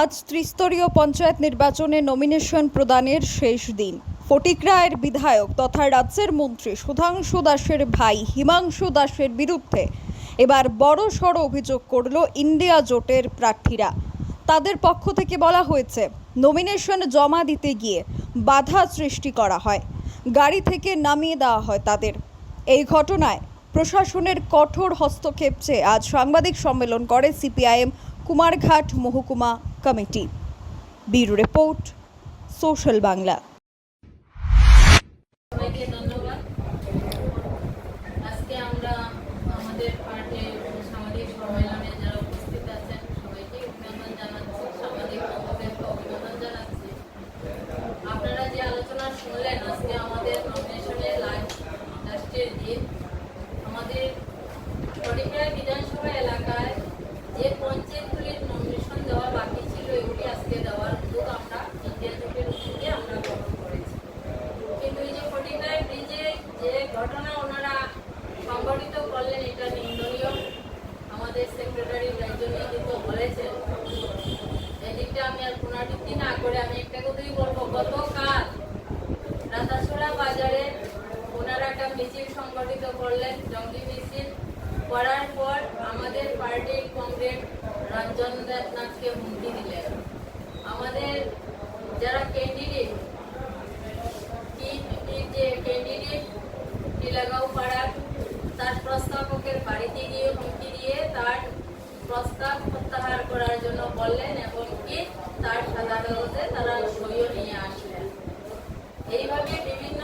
আজ ত্রিস্তরীয় পঞ্চায়েত নির্বাচনে নমিনেশন প্রদানের শেষ দিন। ফটিক রায়ের বিধায়ক তথা রাজ্যের মন্ত্রী সুধাংশু দাসের ভাই হিমাংশু দাসের বিরুদ্ধে এবার বড় সড় অভিযোগ করল ইন্ডিয়া জোটের প্রার্থীরা। তাদের পক্ষ থেকে বলা হয়েছে নমিনেশন জমা দিতে গিয়ে বাধা সৃষ্টি করা হয়, গাড়ি থেকে নামিয়ে দেওয়া হয় তাদের। এই ঘটনায় প্রশাসনের কঠোর হস্তক্ষেপ চেয়ে আজ সাংবাদিক সম্মেলন করে সিপিআইএম, কুমারঘাট মহকুমা committee bureau report social Bangla সবাইকে ধন্যবাদ আজকে আমরা আমাদের পার্টির সামাজিক সম্মেলনে যারা উপস্থিত আছেন সবাইকে অভিনন্দন জানাচ্ছি সামাজিক বন্ধুদেরকে অভিনন্দন জানাচ্ছি আপনারা যে আলোচনা শুনলেন আজকে আমাদের নমিনেশনের লাস্ট লাস্টের দিন আমাদের ফটিকরায় বিধানসভা এলাকায় যে পঞ্চায়েতগুলির নমিনেশন দেওয়া বাকি ছিল এগুলি আজকে দেওয়ার উদ্যোগ আমরা ইন্ডিয়া জোটের উদ্যোগে আমরা গ্রহণ করেছি কিন্তু এই যে ফটিকরায় ব্রিজে যে ঘটনা ওনারা সংগঠিত করলেন এটা নিন্দনীয় আমাদের সেক্রেটারি রাজ্য নেতৃত্ব বলেছেন এদিকটা আমি আর করে আমি একটা কথাই বলব, গতকাল রাতাসোলা বাজারে ওনারা একটা মিছিল সংগঠিত করলেন, জঙ্গি মিছিল। করার পর আমাদের পার্টির কমরেড রঞ্জন নাথকে হুমকি দিলেন। আমাদের যারা ক্যান্ডিডেট যে ক্যান্ডিডেট টিলাগাঁও পাড়ার তার প্রস্তাবকের বাড়িতে গিয়ে হুমকি দিয়ে তার প্রস্তাব প্রত্যাহার করার জন্য বললেন এবং কি তার সাদা কাগজে তারা সইও নিয়ে আসলেন। এইভাবে বিভিন্ন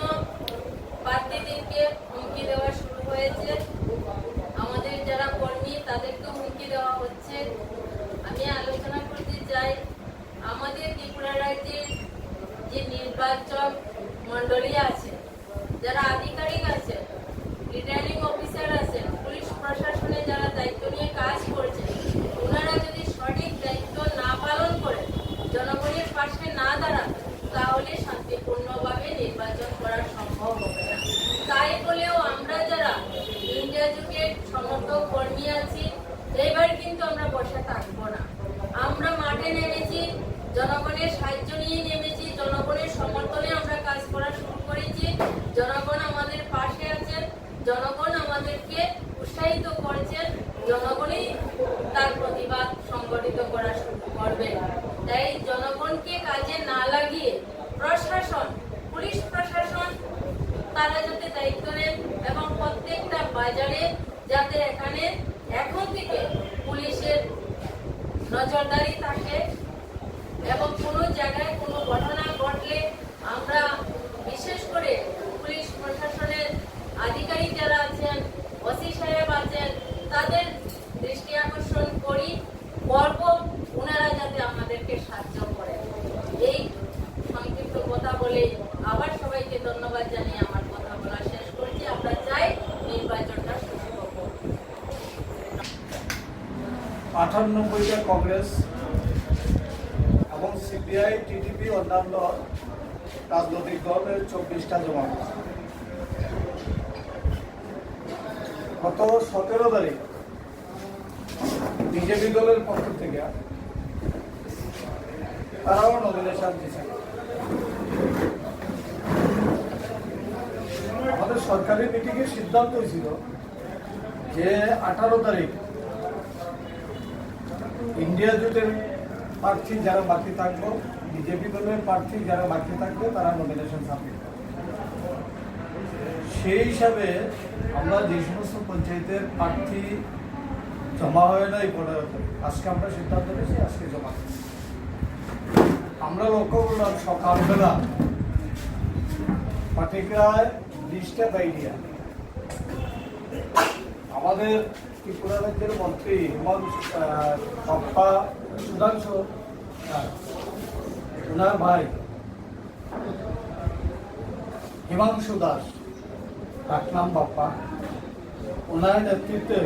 প্রার্থীদেরকে হুমকি দেওয়া শুরু হয়েছে আমাদের যারা কর্মী তাদেরকেও হুমকি দেওয়া হচ্ছে আমি আলোচনা করতে চাই আমাদের ত্রিপুরা রাজ্যের যে নির্বাচক মন্ডলী আছে যারা আধিকারিক আছে রিটার্নিং অফিসার আছেন পুলিশ প্রশাসনে যারা দায়িত্ব নিয়ে কাজ করছেন ওনারা যদি সঠিক দায়িত্ব না পালন করে জনগণের পাশে না দাঁড়ান তাহলে শান্তিপূর্ণভাবে নির্বাচন করা সম্ভব হবে না তাই বলেও আমরা যারা ইন্ডিয়া যুগের সমর্থক কর্মী আছি এইবার কিন্তু আমরা থাকব না। আমরা মাঠে নেমেছি, জনগণের সাহায্য নিয়ে নেমেছি, জনগণের সমর্থনে আমরা কাজ করা শুরু করেছি। জনগণ আমাদের পাশে আছেন, জনগণ আমাদেরকে উৎসাহিত করছেন, জনগণই তার প্রতিবাদ সংগঠিত করা শুরু করবে। তাই জনগণকে কাজে না লাগিয়ে প্রশাসন, পুলিশ প্রশাসন, তারা যাতে দায়িত্ব নেন এবং প্রত্যেকটা বাজারে Jordan আটানব্বইটা কংগ্রেস এবং সিপিআই টিডিপি অন্যান্য রাজনৈতিক দলের চব্বিশটা জমা গত সতেরো তারিখ বিজেপি দলের পক্ষ থেকে তারাও নমিনেশন দিয়েছে। আমাদের সরকারি মিটিংয়ে সিদ্ধান্ত হয়েছিল যে আঠারো তারিখ ইন্ডিয়া জোটের প্রার্থী যারা বাকি থাকব বিজেপি দলের প্রার্থী যারা বাকি থাকবে, তারা নমিনেশন সাবমিট করবে সেই হিসাবে আমরা যে সমস্ত পঞ্চায়েতের প্রার্থী জমা হয় না এই পনেরো আজকে আমরা সিদ্ধান্ত নিয়েছি, আজকে জমা। আমরা লক্ষ্য করলাম সকালবেলা পাটিকায় লিস্টে বাইরিয়া আমাদের ত্রিপুরা রাজ্যের মন্ত্রী হেমন্ত বাপ্পা সুধাংশু ওনার ভাই হিমাংশু দাস ডাকনাম বাপ্পা। ওনার নেতৃত্বে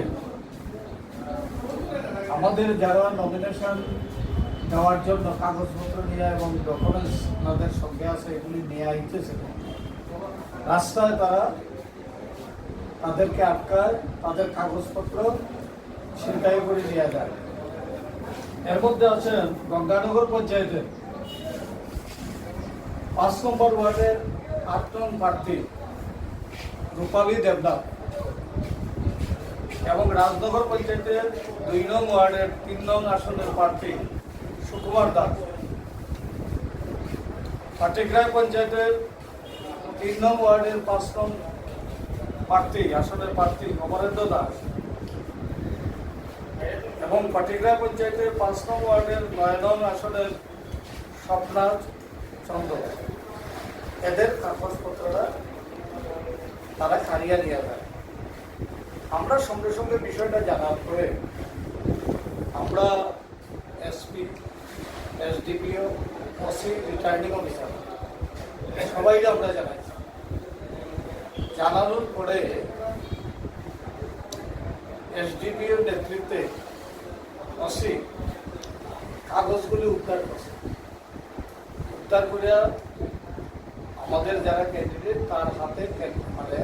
আমাদের যারা নমিনেশন দেওয়ার জন্য কাগজপত্র নিয়ে এবং ডকুমেন্টস ওনাদের সঙ্গে আছে, এগুলি নিয়ে আইতেছে। রাস্তায় তারা তাদেরকে আটকায়, তাদের কাগজপত্র ছিনতাই করে নেওয়া যায়। এর মধ্যে আছেন গঙ্গানগর পঞ্চায়েতের পাঁচ নম্বর ওয়ার্ডের আট নং প্রার্থী রূপালী দেবনাথ এবং রাজনগর পঞ্চায়েতের দুই নং ওয়ার্ডের তিন নং আসনের প্রার্থী সুকুমার দাস। পাটিগ্রায় পঞ্চায়েতের তিন নং ওয়ার্ডের পাঁচ নং প্রার্থী আসনের প্রার্থী অমরেন্দ্র দাস। এবং পাটিগ্রায় পঞ্চায়েতের পাঁচ নং ওয়ার্ডের নয় নং আসনের স্বপ্নাথ চন্দ্র। এদের কাগজপত্ররা তারা খারিয়া নিয়ে যায়। আমরা সঙ্গে সঙ্গে বিষয়টা জানার পরে আমরা SP, SDPO, OC, returning officer, সবাইকে আমরা জানাইছি জানানোর পরে এসডিপিওর নেতৃত্বে ওসি কাগজগুলি উদ্ধার করছে। উদ্ধার করিয়া আমাদের যারা ক্যান্ডিডেট তার হাতে মানে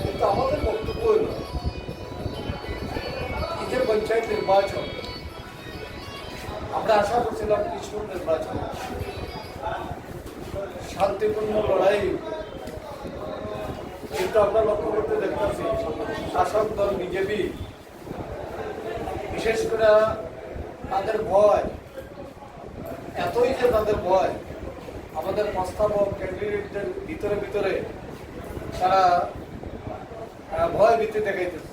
কিন্তু আমাদের বক্তব্য হইল যে পঞ্চায়েত নির্বাচন, আমরা আশা করছিলাম কিছু নির্বাচন। শান্তিপূর্ণ লড়াই কিন্তু আমরা লক্ষ্য করতে দেখতেছি শাসক দল বিজেপি, বিশেষ করে তাদের ভয়, এতই যে তাদের ভয়, আমাদের প্রস্তাবক ক্যান্ডিডেটদের ভিতরে ভিতরে তারা ভয় ভীতি দেখাইতেছে।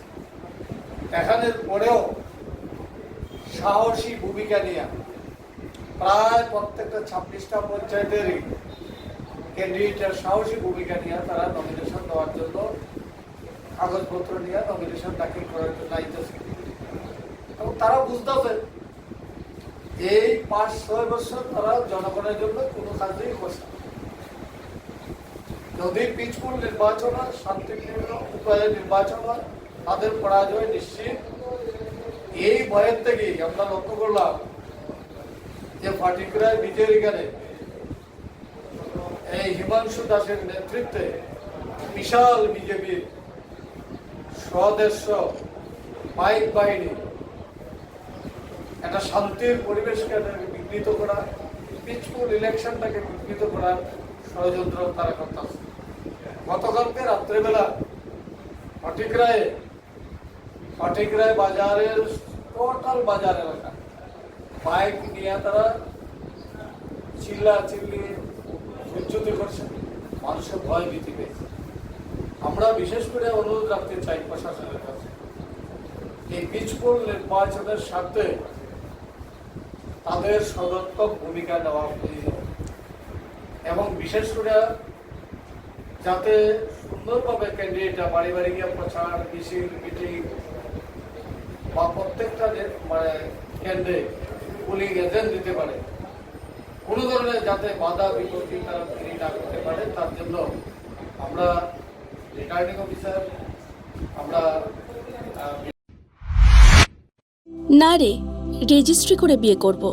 দেখানোর পরেও সাহসী ভূমিকা নিয়ে প্রায় প্রত্যেকটা ছাব্বিশটা পঞ্চায়েতেরই ক্যান্ডিডেটের সাহসী ভূমিকা নিয়ে তারা নমিনেশন দেওয়ার জন্য কাগজপত্র নিয়ে নমিনেশন দাখিল করার জন্য আইতেছে এবং তারা বুঝতেছে এই পাঁচ ছয় বছর তারা জনগণের জন্য কোনো কাজই করছে। যদি পিচপুর নির্বাচন হয় শান্তিপূর্ণ উপায়ে নির্বাচন হয়, তাদের পরাজয় নিশ্চিত এই ভয়ের থেকেই আমরা লক্ষ্য করলাম যে পাটিকুরায় বিজয়ের এখানে এই হিমাংশু দাসের নেতৃত্বে বিশাল বিজেপির সদস্য বাইক বাহিনী একটা শান্তির পরিবেশকে বিঘ্নিত করা পিচফুল ইলেকশনটাকে বিঘ্নিত করার ষড়যন্ত্র তারা করতেছে গতকালকে রাত্রেবেলা ফটিকরায় ফটিকরায় বাজারের টোটাল বাজার এলাকা। বাইক নিয়ে তারা চিল্লা চিল্লি উজ্জুতি করছে মানুষের ভয় ভীতি পেয়েছে আমরা বিশেষ করে অনুরোধ রাখতে চাই প্রশাসনের কাছে, এই পিচপুর নির্বাচনের স্বার্থে তাদের সদর্থক ভূমিকা নেওয়া প্রয়োজন। এবং বিশেষ করে যাতে সুন্দরভাবে ক্যান্ডিডেটরা বাড়ি বাড়ি গিয়ে প্রচার, মিছিল মিটিং বা প্রত্যেকটা মানে কেন্দ্রে পুলিং এজেন্ট দিতে পারে কোনো ধরনের যাতে বাধা বিপত্তি তারা তৈরি না করতে পারে তার জন্য আমরা রিটার্নিং অফিসার আমরা না রে রেজিস্ট্রি করে বিয়ে করব।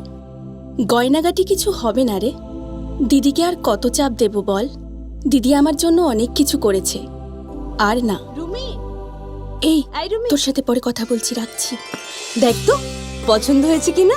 গয়নাগাটি কিছু হবে না রে। দিদিকে আর কত চাপ দেব বল? দিদি আমার জন্য অনেক কিছু করেছে। আর না। রুমি! এই আই রুমি! তোর সাথে পরে কথা বলছি রাখছি। দেখ তো পছন্দ হয়েছে কিনা?